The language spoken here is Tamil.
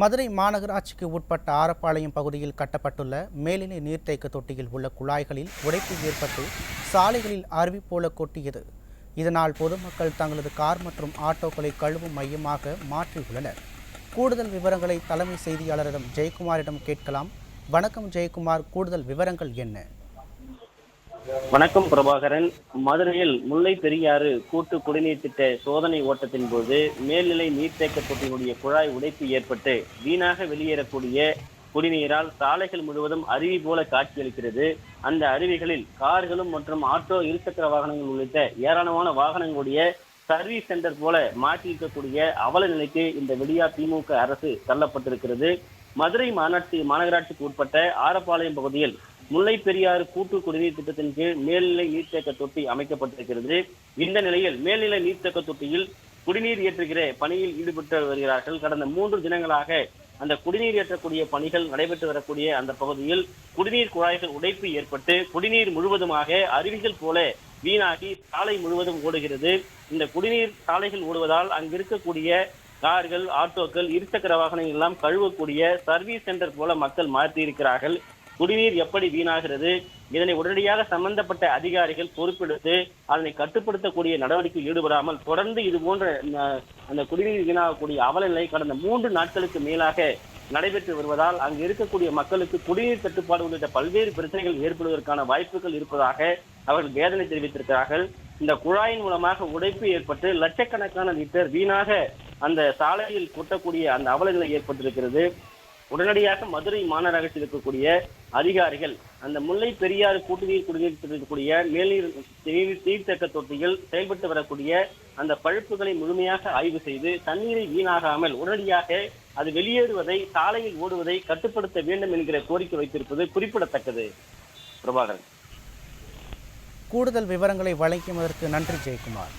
மதுரை மாநகராட்சிக்கு உட்பட்ட ஆரப்பாளையம் பகுதியில் கட்டப்பட்டுள்ள மேல்நிலை நீர்த்தேக்க தொட்டியில் உள்ள குழாய்களில் உடைப்பு ஏற்பட்டு சாலைகளில் அருவி போல கொட்டியது. இதனால் பொதுமக்கள் தங்களது கார் மற்றும் ஆட்டோக்களை கழுவும் மையமாக மாற்றியுள்ளனர். கூடுதல் விவரங்களை தலைமை செய்தியாளரிடம் ஜெயக்குமாரிடம் கேட்கலாம். வணக்கம் ஜெயக்குமார். கூடுதல் விவரங்கள் என்ன? வணக்கம் பிரபாகரன். மதுரையில் முல்லை பெரியாறு கூட்டு குடிநீர் திட்ட சோதனை ஓட்டத்தின் போது மேல்நிலை நீர்த்தேக்க தொட்டியினுடைய குழாய் உடைப்பு ஏற்பட்டு வீணாக வெளியேறக்கூடிய குடிநீரால் சாலைகள் முழுவதும் அருவி போல காட்சியளிக்கிறது. அந்த அருவிகளில் கார்களும் மற்றும் ஆட்டோ இருசக்கர வாகனங்கள் உள்ளிட்ட ஏராளமான வாகனங்களுடைய சர்வீஸ் சென்டர் போல மாற்றியிருக்கக்கூடிய அவல நிலைக்கு இந்த விடியா திமுக அரசு தள்ளப்பட்டிருக்கிறது. மதுரை மாநகராட்சி மாநகராட்சிக்கு உட்பட்ட ஆரப்பாளையம் பகுதியில் முல்லை பெரியாறு கூட்டு குடிநீர் திட்டத்தின் கீழ் மேல்நிலை நீர்த்தேக்க தொட்டி அமைக்கப்பட்டிருக்கிறது. இந்த நிலையில் மேல்நிலை நீர்த்தேக்க தொட்டியில் குடிநீர் ஏற்றுகிற பணியில் ஈடுபட்டு வருகிறார்கள். கடந்த மூன்று தினங்களாக அந்த குடிநீர் ஏற்றக்கூடிய பணிகள் நடைபெற்று வரக்கூடிய அந்த பகுதியில் குடிநீர் குழாய்கள் உடைப்பு ஏற்பட்டு குடிநீர் முழுவதுமாக அருவிகள் போல வீணாகி சாலை முழுவதும் ஓடுகிறது. இந்த குடிநீர் சாலைகள் ஓடுவதால் அங்கு இருக்கக்கூடிய கார்கள் ஆட்டோக்கள் இருசக்கர வாகனங்கள் எல்லாம் கழுவக்கூடிய சர்வீஸ் சென்டர் போல மக்கள் மாற்றி இருக்கிறார்கள் குடிநீர் எப்படி வீணாகிறது? இதனை உடனடியாக சம்பந்தப்பட்ட அதிகாரிகள் பொறுப்பெடுத்து அதனை கட்டுப்படுத்தக்கூடிய நடவடிக்கையில் ஈடுபடாமல் தொடர்ந்து இது போன்ற அந்த குடிநீர் வீணாகக்கூடிய அவலநிலை கடந்த மூன்று நாட்களுக்கு மேலாக நடைபெற்று வருவதால் அங்கு இருக்கக்கூடிய மக்களுக்கு குடிநீர் தட்டுப்பாடு உள்ளிட்ட பல்வேறு பிரச்சனைகள் ஏற்படுவதற்கான வாய்ப்புகள் இருப்பதாக அவர்கள் வேதனை தெரிவித்திருக்கிறார்கள். இந்த குழாயின் மூலமாக உடைப்பு ஏற்பட்டு லட்சக்கணக்கான லிட்டர் வீணாக அந்த சாலையில் கொட்டக்கூடிய அந்த அவலநிலை ஏற்பட்டிருக்கிறது. உடனடியாக மதுரை மாநகராட்சியில் இருக்கக்கூடிய அதிகாரிகள் அந்த முல்லை பெரியாறு கூட்டுநீர் குடிநீர் இருக்கக்கூடிய மேல்நீர் நீர் நீர்த்தேக்க தொட்டியில் செயல்பட்டு வரக்கூடிய அந்த பழுப்புகளை முழுமையாக ஆய்வு செய்து தண்ணீரை வீணாகாமல் உடனடியாக அது வெளியேறுவதை சாலையில் ஓடுவதை கட்டுப்படுத்த வேண்டும் என்கிற கோரிக்கை வைத்திருப்பது குறிப்பிடத்தக்கது. பிரபாகரன். கூடுதல் விவரங்களை வழங்கியதற்கு நன்றி ஜெயக்குமார்.